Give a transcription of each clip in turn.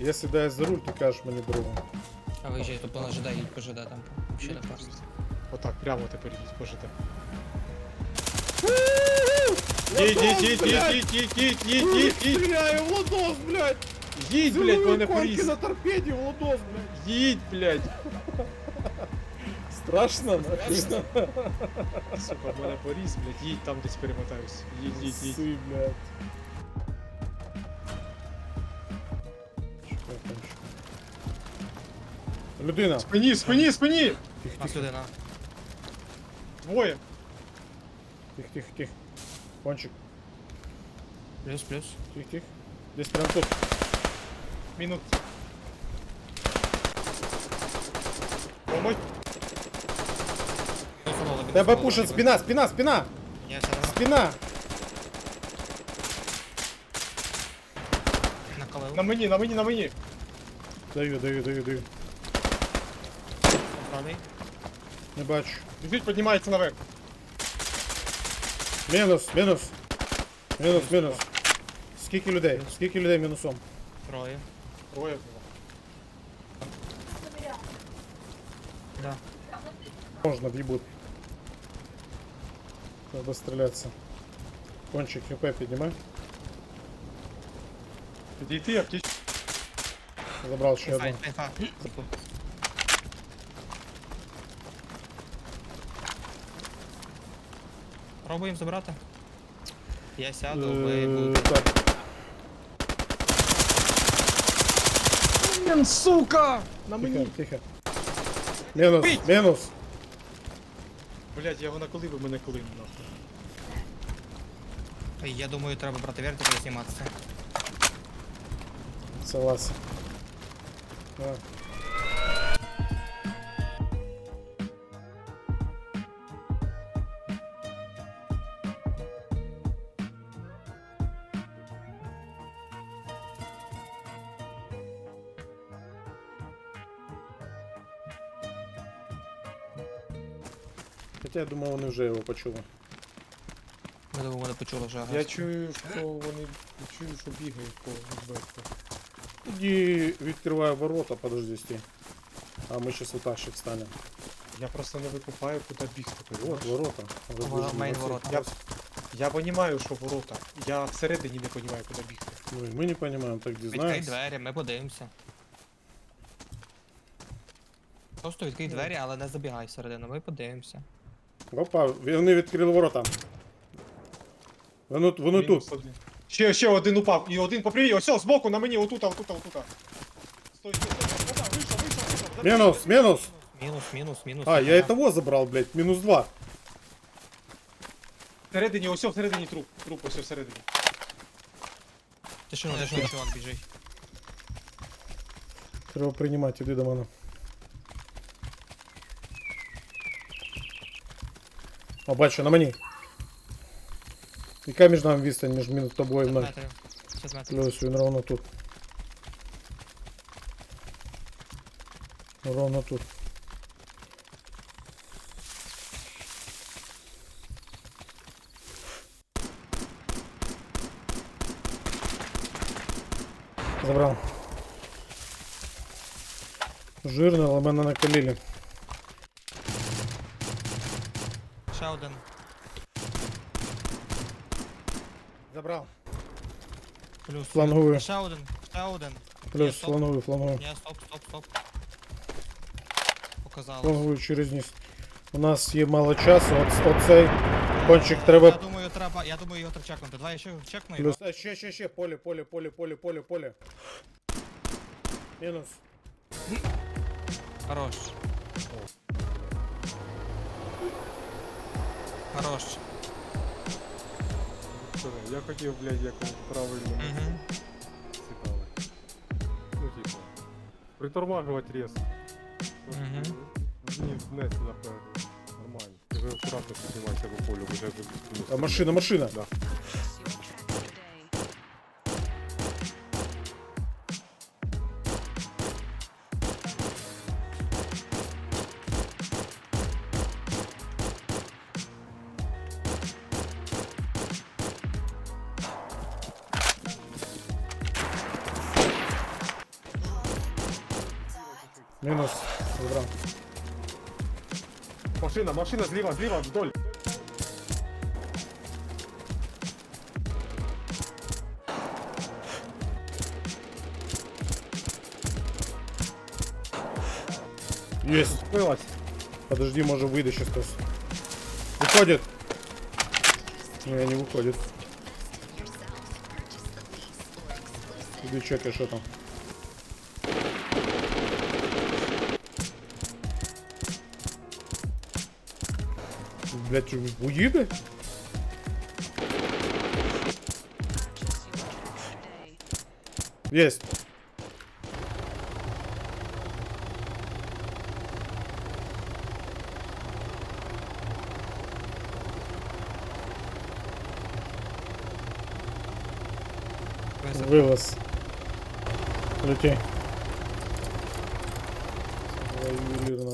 Якщо дай за руль, то кажеш мені дорогу. А виїжджай, то по ЖД, їдь по ЖД там. Ще не фарс. Отак, прямо тепер їдь, пожите. Їдь, їдь, їдь, їдь, їдь, їдь, їдь, їдь, їдь, їдь, Стріляю, Владос, блядь! їдь, блядь, мене конки поріз. на торпеді, Владос, блядь! Їдь, блядь. Страшно, нахуй. Сука, мене поріз, блядь, їдь там десь перемотаюсь. Їдь, їдь, їдь. Си, блядь. Людина! Спині, спині, спині! Тих, Нас тих, людина. Двоє. тих, тих, тих. Кончик. Плюс, плюс. Тих, тих. Десь прям тут. Мінус. Помочь? Мінусанули, Тебе мінусанули, пушить ніби. спина, спина, спина! Я це Спина! накалив. На мені, на мені, на мені. Даю, даю, даю, даю. Правий. Не бачу. Біжить, піднімається наверх. Мінус, мінус. Мінус, мінус. Скільки людей? Скільки людей мінусом? Троє. Троє. Да. Можна в'їбуть. Треба стрілятися. Кончик ХП піднімай. Підійти, аптеч. Забрав ще одну. Файн, файн, Пробуємо забрати. Я сяду, ви Е, будете. Так, Блін, сука! На тихо, тихо. Мінус, Бить! мінус. Блять, я його наколив, і мене колив нахуй. Я думаю, треба брати вертика і зніматися. Согласен. Да. Хотя я думал, вони вже його почули. Ми думаю, вони почули вже. Я агресію. чую, що вони чую, що бігають по Узбеку. Иди, відкривай ворота, подожди стій. А мы сейчас вот так ще встанем. Я просто не викупаю, куди бігти. Вот понимаешь? ворота. Мейн ворота. Я, я розумію, що ворота. Я всередині не розумію, куди бігти. Ну, и мы не понимаем, так Відкрий дизнаемся. двері, ми подивимося. Просто відкрий двері, але не забігай всередину, ми подивимося. Опа, вони відкрили ворота. Воно, воно Мінус тут. один. Ще, ще один упав. І один по прямій. Ось, збоку, на мені, отут, отут, отут. Стой, стой, стой. Опа, вийшов, вийшов, вийшов. Забій. Мінус, мінус. Мінус, мінус, мінус. А, я Ага. и того забрал, блядь, минус два. Всередині, ось всередині труп. Труп ось всередині. Тишину, тишину, чувак, біжить. Треба приймати, іди до мене. О, бачу, на мені. Яка між нами відстань між між тобою і мною? Метрів. 6 метрів. Плюс він ровно тут. Ровно тут. Забрав. Жирно, але мене накалили. Ще один. Забрав. Плюс. Флангую. Ще один, ще один. Ні, Плюс стоп. флангую, флангую. Ні, стоп, стоп, стоп. Показалось. Флангую через низ. У нас є мало часу, от, оцей кончик треба Я думаю, треба, я думаю, його треба чекнути. Давай я ще чекну його. Плюс. А, ще, ще, ще, поле, поле, поле, поле, поле, поле. Мінус. Хорош. Хорош. Я хотів, блядь, якось правильно Угу. цікаве. Ну, типу. Притормажувати резко. Мгм. Мені внести, напевно. Нормально. Ти вже акуратно піднімайся по полю, вже А машина, машина. Да. Мінус. Забрав. Машина, машина зліва, зліва, вдоль. Есть. Збилась. Подожди, может выйдет сейчас кто Выходит. Не, не выходит. Иди чекай, что там. Уебы? Есть. Висадка. Вылаз. Лети. Твоя ювелірна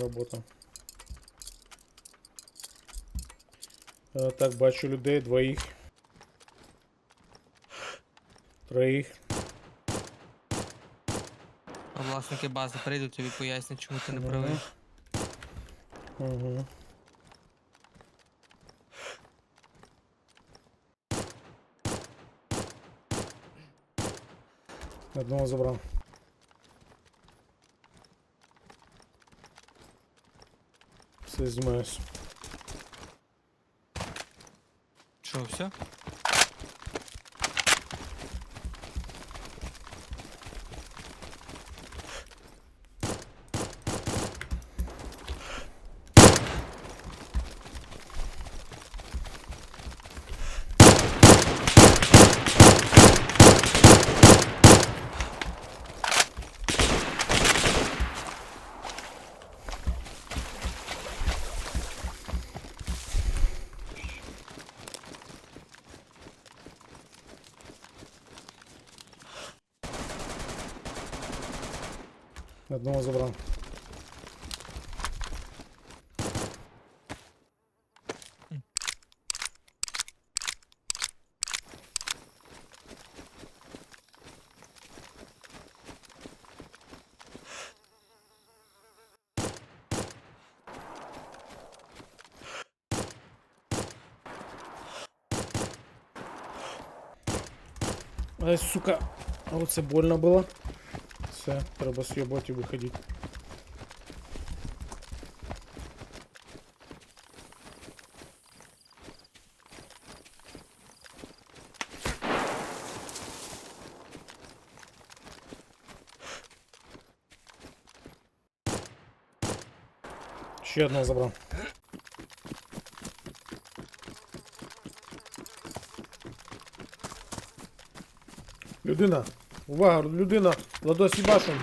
Так, бачу людей, двоїх. Троїх. А власники бази прийдуть тобі пояснять, чому ти не правий. Угу. Одного забрав. Все, знімаюсь. Що, все? Одного забрав. Ай, сука, а оце больно було. Все, треба с'єбати і виходити. Ще одного забрав. Людина! Увага, людина! Ладос їбашим!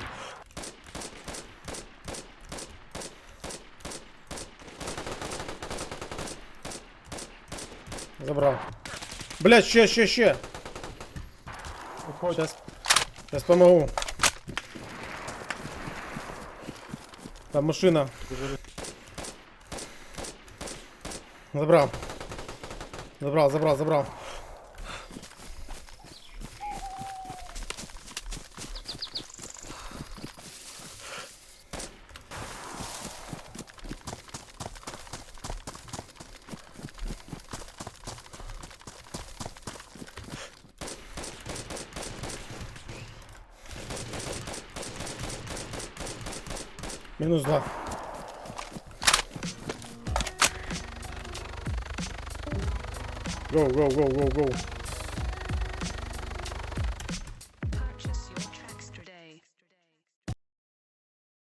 Забрав. Блять, ще, ще, ще! Уходь. Сейчас. Сейчас помогу. Там машина. Забрал. Забрал, забрал, забрал. Минус два. Go, go, go, go, go.